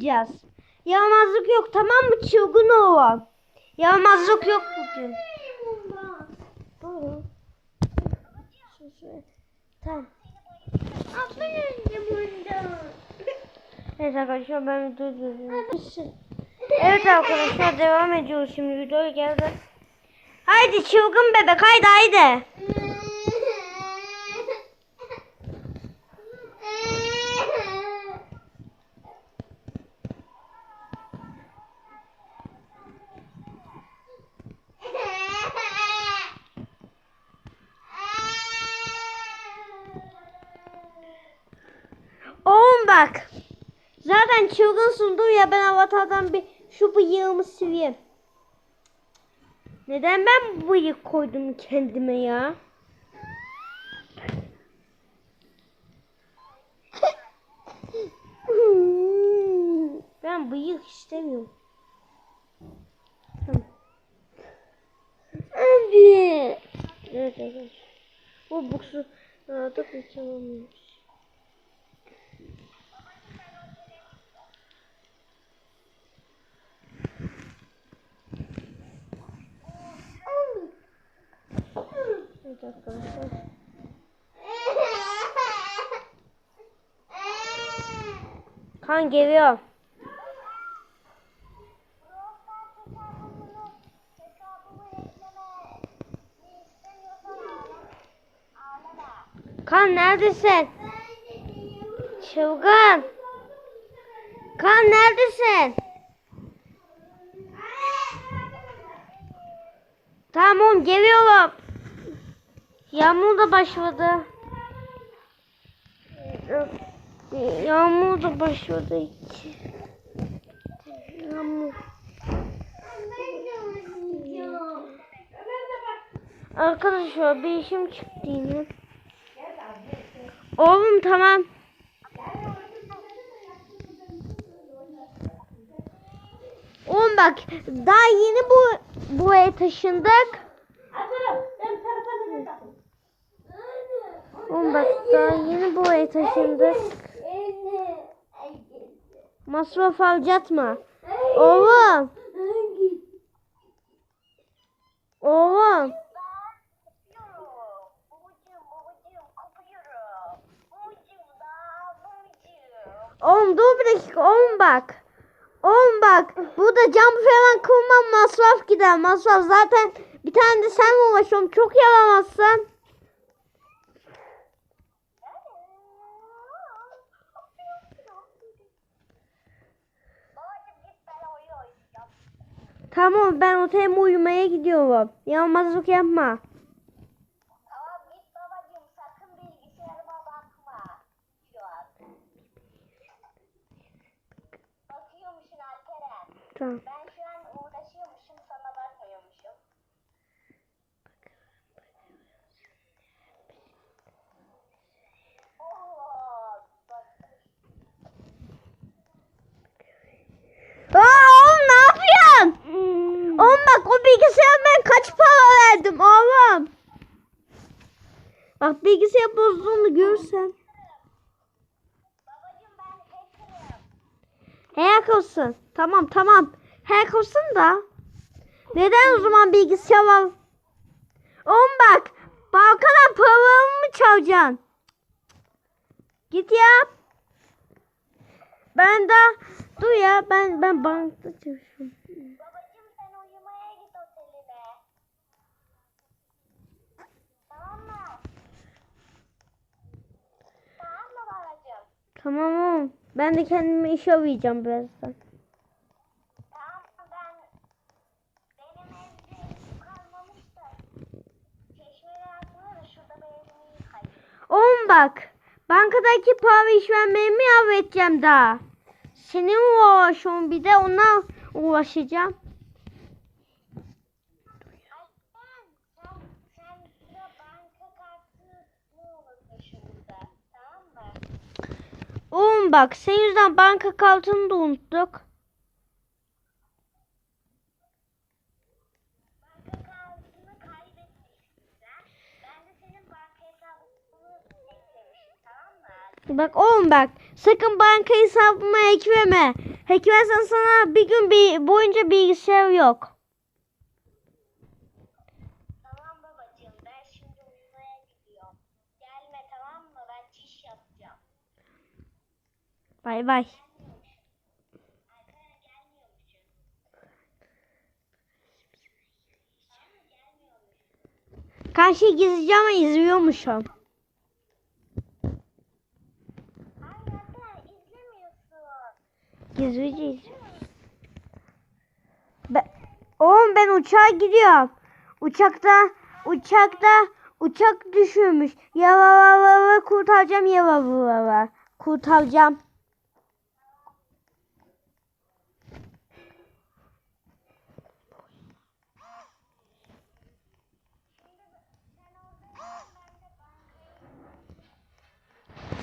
yapmayacağız. Yaramazlık yok tamam mı çılgın oğlan? Yaramazlık yok bugün. Doğru. Tamam. Evet arkadaşlar ben video izliyorum. Evet arkadaşlar devam ediyoruz şimdi videoya geldi. Haydi çılgın bebek haydi haydi. Oğlum bak. Zaten çılgınsın dur ya ben avatardan bir şu bıyığımı sileyim. Neden ben bu bıyık koydum kendime ya? ben bıyık istemiyorum. Abi. Evet evet. Bu buksu rahatlık geçememiyoruz. Evet arkadaşlar. Kan geliyor. Kan neredesin? Çılgın. Kan neredesin? Tamam geliyorum. Yağmur da başladı. Yağmur da başladı. Yağmur. Arkadaşlar bir işim çıktı yine. Oğlum tamam. Oğlum bak daha yeni bu buraya taşındık. Oğlum bak daha yeni buraya taşındık. Masraf alacatma. Oğlum. Oğlum. Oğlum dur bir dakika oğlum bak. Oğlum bak burada cam falan kurmam masraf gider masraf zaten bir tane de sen uğraşıyorum çok yaramazsın. Ben otele uyumaya gidiyorum. Yaramazlık yapma. Tamam git babacığım sakın. Ben şu an uğraşıyormuşum sana bakmıyormuşum. Oo, bak. Aa oğlum ne yapıyorsun? Oğlum bak o bilgisayara ben kaç para verdim oğlum. Bak bilgisayar bozduğunu hacker'ım. Hack olsun. Tamam tamam. Hack olsun da. Neden o zaman bilgisayar var? Oğlum bak. Bankadan paramı mı çalacaksın? Git ya. Ben de dur ya ben ben bankta çalışıyorum. Babacığım sen uyumaya git oteline. Tamam mı? Tamam mı babacığım? Tamam oğlum. Ben de kendime iş arayacağım birazdan. Oğlum bak. Bankadaki para işlemlerimi halledeceğim daha. Senin uğraşıyorsun bir de ona uğraşacağım. Ayten sen sen sıra banka kartını unutmuşsun burada. Tamam mı? Oğlum bak senin yüzünden banka kartını da unuttuk. Sen. Bak oğlum bak sakın banka hesabıma ekleme. Hekimesen sana bir gün bir boyunca bilgisayar yok. Tamam babacığım ben şimdi uyumaya gidiyorum. Gelme tamam mı? Ben çiş yapacağım. Bay bay. Arkaya gelmiyormuşum. Tamam gelmiyormuş. Karşı gizlice ama izliyormuşum. Gizlice. Ben, oğlum ben uçağa gidiyorum. Uçakta uçakta uçak düşürmüş. Ya va va va va kurtaracağım ya va va va va. Kurtaracağım.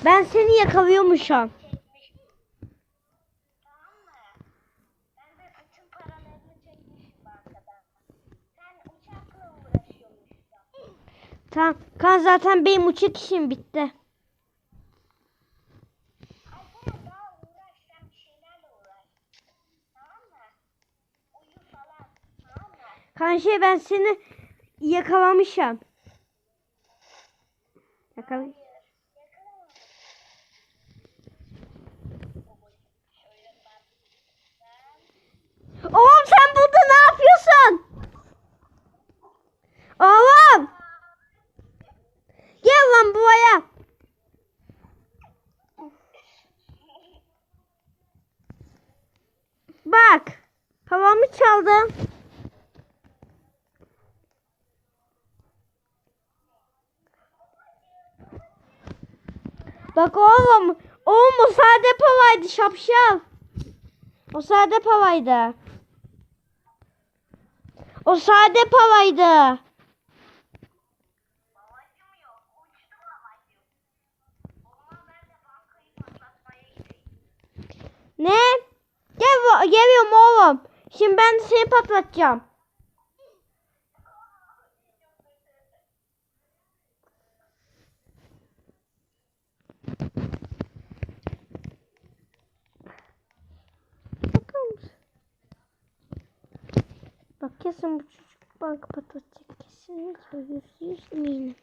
Ben seni yakalıyormuşum. Tamam? Ben. Kan zaten benim uçak işim bitti. Alperen daha uğraş sen bir şeylerle uğraş. Tamam mı? Uyu falan. Tamam mı? Kan şey ben seni yakalamışım. Yakala. Hayır. Yakalama. Şöyle ben. Ben. Oğlum sen burada ne yapıyorsun? Oğlum. Gel lan buraya. Bak. Havamı çaldı. Bak oğlum. Oğlum o sade pavaydı şapşal. O sade pavaydı. O sade pavaydı. Ne? Gel geliyorum oğlum. Şimdi ben seni patlatacağım. Bak kesin bu çocuk banka patlatacak. Kesinlikle yüz yüz eminim.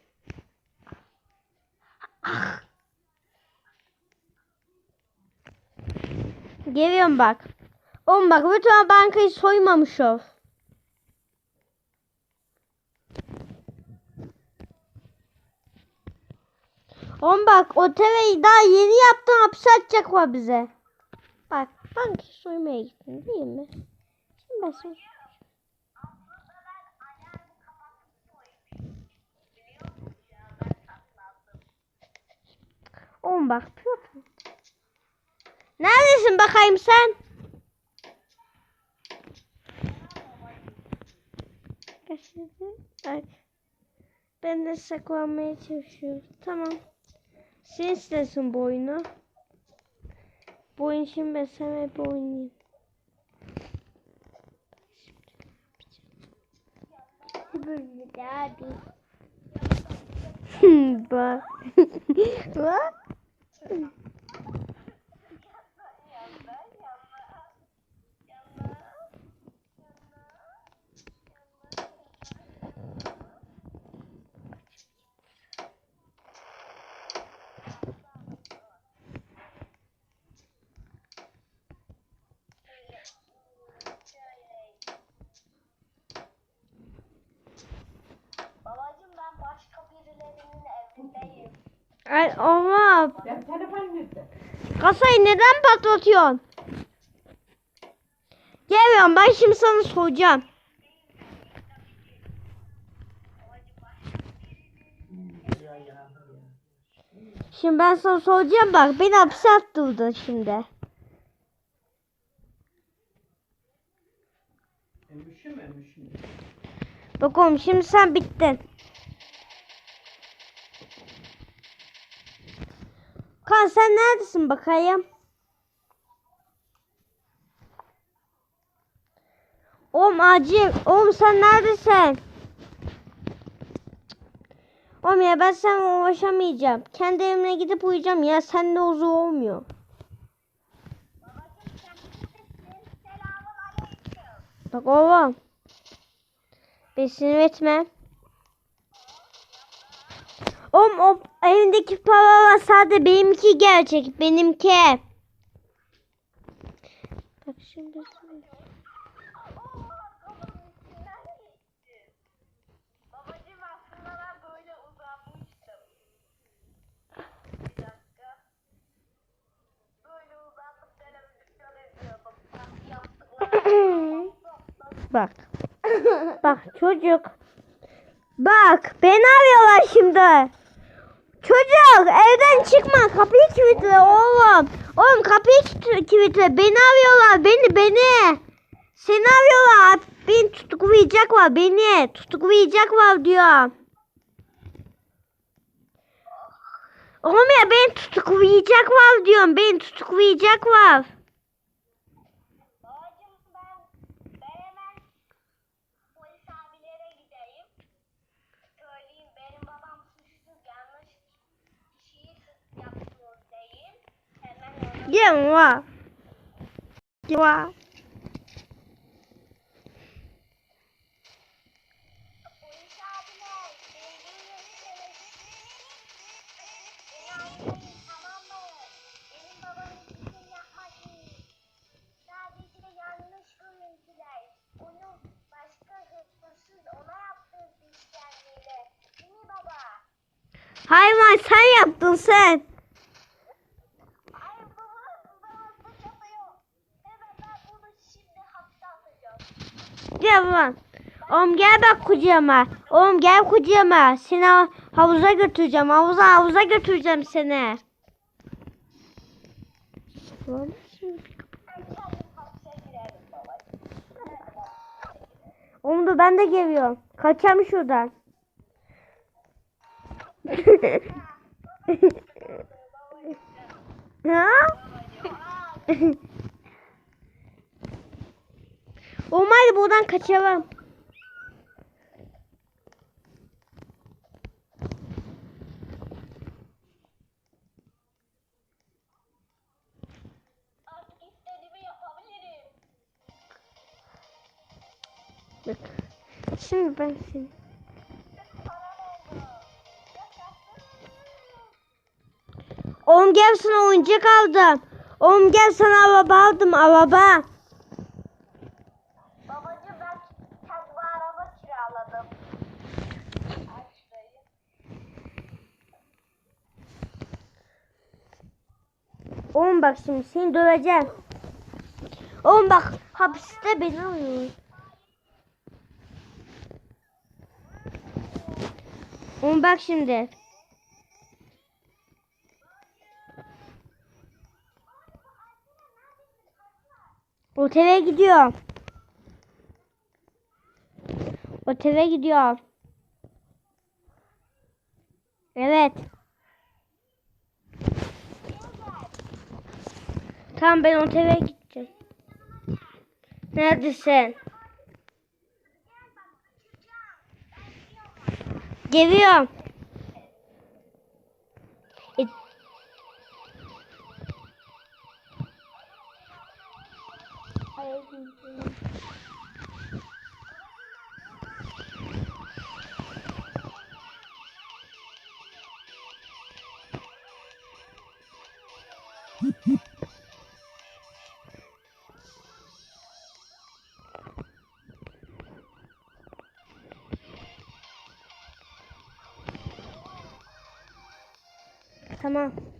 Geliyorum bak. Oğlum bak bütün bankayı soymamış ol. Oğlum bak o tereyi daha yeni yaptın hapse atacaklar bize. Bak bankayı soymaya gittin değil mi? Şimdi ben saklandım. Oğlum bak. Neredesin bakayım sen? Kaçırdı. Bak. Ben de saklanmaya çalışıyorum. Tamam. Sen istersin bu oyunu. Bu oyun şimdi ben sana hep oynayayım. Abi. Bak. Bak. Ay ama telefon nerede? kasayı neden patlatıyorsun? Geliyorum ben şimdi sana soracağım. Şimdi ben sana soracağım bak beni hapse attırdın şimdi. Emişim emişim. Bak oğlum şimdi sen bittin. Kan sen neredesin bakayım? Oğlum acil. Oğlum sen neredesin? Oğlum ya ben seninle uğraşamayacağım. Kendi evime gidip uyuyacağım ya. Seninle uzun olmuyor. Bak oğlum. Beni sinir etme. Oğlum o evindeki paralar sadece benimki gerçek. Benimki. Bak şimdi. Bak. Bak çocuk. Bak beni arıyorlar şimdi. Çocuk evden çıkma kapıyı kilitle oğlum. Oğlum kapıyı kilitle- beni arıyorlar beni beni. Seni arıyorlar beni tutuklayacaklar beni tutuklayacaklar diyor. Oğlum ya beni tutuklayacaklar diyorum beni tutuklayacaklar. Babacım ben, ben hemen polis abilere gideyim. Söyleyeyim benim babam suçsuz yanlış kişiyi yapıyor deyin. Hemen onu Gel var. Gel var. Polis abiler, sevgililerim. Beni anlayın tamam mı? Benim babam hiçbir şey yapmadı. Sadece yanlış görüntüler. Onu başka hırsız ona yaptırdı işkenceyle. Değil mi baba? Hayvan sen yaptın sen. Oğlum gel bak kucağıma. Oğlum gel kucağıma. Seni ha- havuza götüreceğim. Havuza havuza götüreceğim seni. Oğlum dur ben de geliyorum. Kaçacağım şuradan. ha? Oğlum hadi buradan kaçalım. Bak. Şimdi ben seni. Oğlum gel sana oyuncak aldım. Oğlum gel sana araba aldım araba. Babacım ben kendi araba kiraladım. Aç dayı. Oğlum bak şimdi seni döveceğim. Oğlum bak hapiste beni alıyor. Oğlum bak şimdi. Otele gidiyor. Otele gidiyor. Evet. Tamam ben otele gideceğim. Neredesin? Geliyorum. E- Tamam.